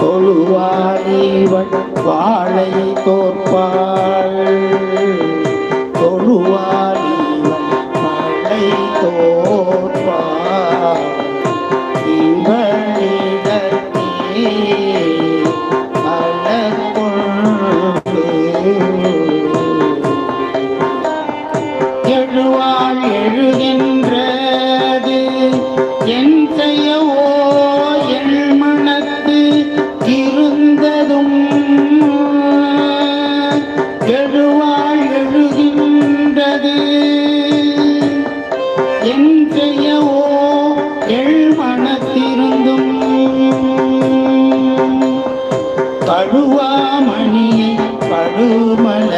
தொழுவாளிவள் வாழை தோற்பாள். தொழுவாளிவள் மழை தோற்பாள். இவளிடத்தே அழகொண்டு எழுவாள் எழுகின்றது. என் செய்யவோ என் செய்யவோ எள் மனத்திருந்தும். கழுவாமணியை பழுமல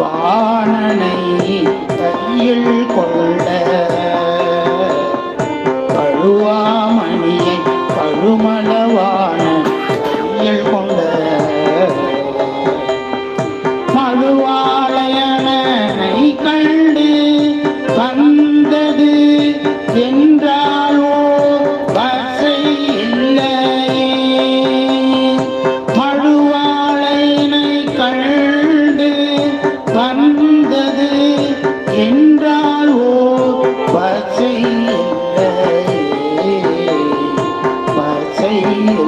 வாணனை கையில் கொள்ள கழுவாமணியை பழுமலவான கையில் கொண்ட. Oh,